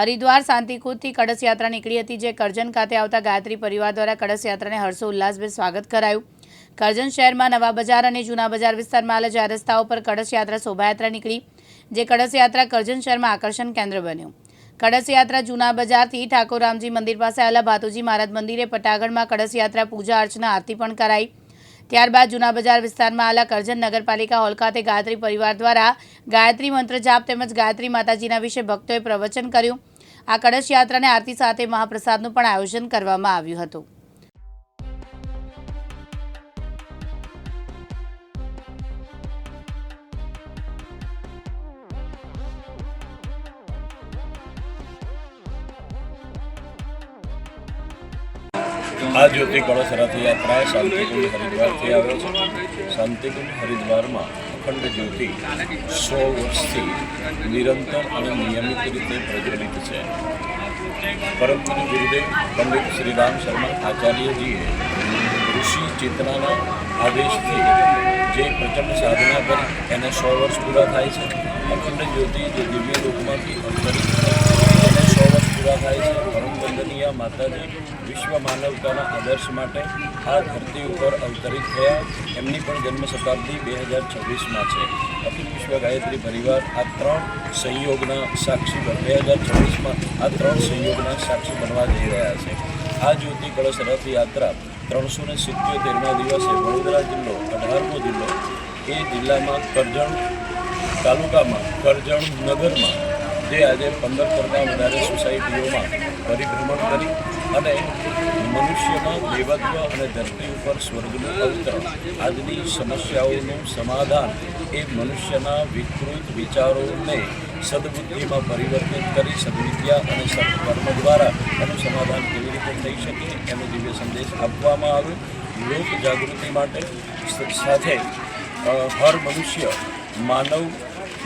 હરિદ્વાર શાંતિકુદથી કળશ યાત્રા નીકળી હતી, જે કરજણ ખાતે આવતા ગાયત્રી પરિવાર દ્વારા કળશ યાત્રાને હર્ષો ઉલ્લાસભેર સ્વાગત કરાયું. કરજણ શહેરમાં નવા બજાર અને જૂના બજાર વિસ્તારમાં આવેલા ચાર રસ્તાઓ પર કળશ યાત્રા શોભાયાત્રા નીકળી, જે કળશ યાત્રા કરજણ શહેરમાં આકર્ષણ કેન્દ્ર બન્યું. કળશ યાત્રા જૂના બજારથી ઠાકોર રામજી મંદિર પાસે આવેલા ભાતુજી મહારાજ મંદિરે પટાગઢમાં કળશ યાત્રા પૂજા અર્ચના આરતી પણ કરાઈ. ત્યારબાદ જૂના બજાર વિસ્તારમાં આવેલા કરજણ નગરપાલિકા હોલ ખાતે ગાયત્રી પરિવાર દ્વારા ગાયત્રી મંત્ર જાપ તેમજ ગાયત્રી માતાજીના વિશે ભક્તોએ પ્રવચન કર્યું. આ કળશ યાત્રાને આરતી સાથે મહાપ્રસાદનું પણ આયોજન કરવામાં આવ્યું હતું. આ જ્યોતિ કળશ રથયાત્રા શાંતિકુંજ હરિદ્વારથી આવે છે. શાંતિકુંજ હરિદ્વારમાં અખંડ જ્યોતિ સો વર્ષથી નિરંતર અને નિયમિત રીતે પ્રજ્વલિત છે. પરમ પૂજ્ય ગુરુદેવ, પંડિત શ્રીરામ શર્મા આચાર્યજીએ ઋષિ ચેતનાના આદેશથી જે પ્રચંડ સાધના કરી, એને સો વર્ષ પૂરા થાય છે. અખંડ જ્યોતિ જે દિવ્ય લોકમાંથી અવતરિત એને સો વર્ષ પૂરા થાય છે. પરમ વંદનીય માતાજી વિશ્વ માનવતાના આદર્શ માટે આ ધરતી ઉપર અવતરિત થયા. એમની પણ જન્મ શતાબ્દી બે હજાર છવ્વીસમાં છે. અખિલ વિશ્વ ગાયત્રી પરિવાર આ ત્રણ સંયોગના સાક્ષી બે હજાર છવ્વીસમાં આ ત્રણ સંયોગના સાક્ષી બનવા જઈ રહ્યા છે. આ જ્યોતિ કળશ રથયાત્રા ત્રણસો ને સિત્યોતેરના દિવસે વડોદરા જિલ્લો, અઢારમો જિલ્લો, એ જિલ્લામાં કરજણ તાલુકામાં કરજણ નગરમાં જે આજે પંદર કરતાં વધારે સોસાયટીઓમાં પરિભ્રમણ કરી અને મનુષ્યમાં દેવત્વ અને ધરતી ઉપર સ્વર્ગનું અવતરણ, આજની સમસ્યાઓનું સમાધાન એ મનુષ્યના વિકૃત વિચારોને સદબુદ્ધિમાં પરિવર્તિત કરી સદવિદ્યા અને સદકર્મ દ્વારા એનું સમાધાન કેવી રીતે થઈ શકે એનો દિવ્ય સંદેશ આપવામાં આવ્યો લોક જાગૃતિ માટે. સાથે હર મનુષ્ય માનવ,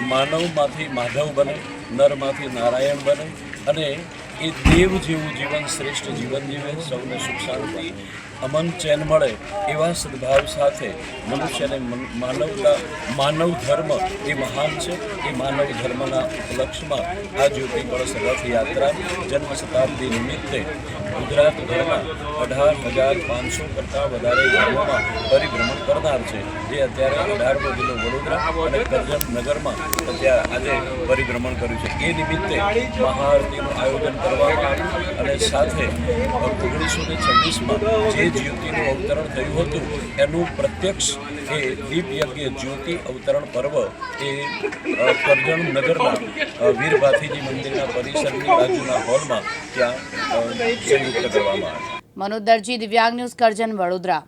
માનવમાંથી માધવ બને. નરમાંથી નારાયણ બને અને એ દેવ જેવું જીવન શ્રેષ્ઠ જીવન જીવે, સૌને સુખ શાંતિ અમન ચેન મળે એવા સદભાવ સાથે મનુષ્યને માનવતા માનવ ધર્મ એ મહાન છે. એ માનવ ધર્મના ઉપલક્ષમાં આ જ્યોતિ કળશ રથયાત્રા જન્મ શતાબ્દી નિમિત્તે ગુજરાતભરમાં અઢાર હજાર પાંચસો કરતાં વધારે ગામોમાં પરિભ્રમણ કરનાર છે. જે અત્યારે અઢારમો જિલ્લો વડોદરા અને કરજણ નગરમાં અત્યારે આજે પરિભ્રમણ કર્યું છે. એ નિમિત્તે મહાઆરતીનું આયોજન કરવામાં આવ્યું અને સાથે ઓગણીસો ને છવ્વીસમાં જે જ્યોતિનું અવતરણ થયું હતું, એનું પ્રત્યક્ષ એ દીપયજ્ઞ જ્યોતિ અવતરણ પર્વ એ કરજણ નગરના વીર ભાથીજી મંદિરના પરિસરની બાજુના હોલમાં ત્યાં સંયુક્ત કરવામાં આવ્યું. મનોજ દરજી દિવ્યાંગ ન્યૂઝ કરજણ વડોદરા.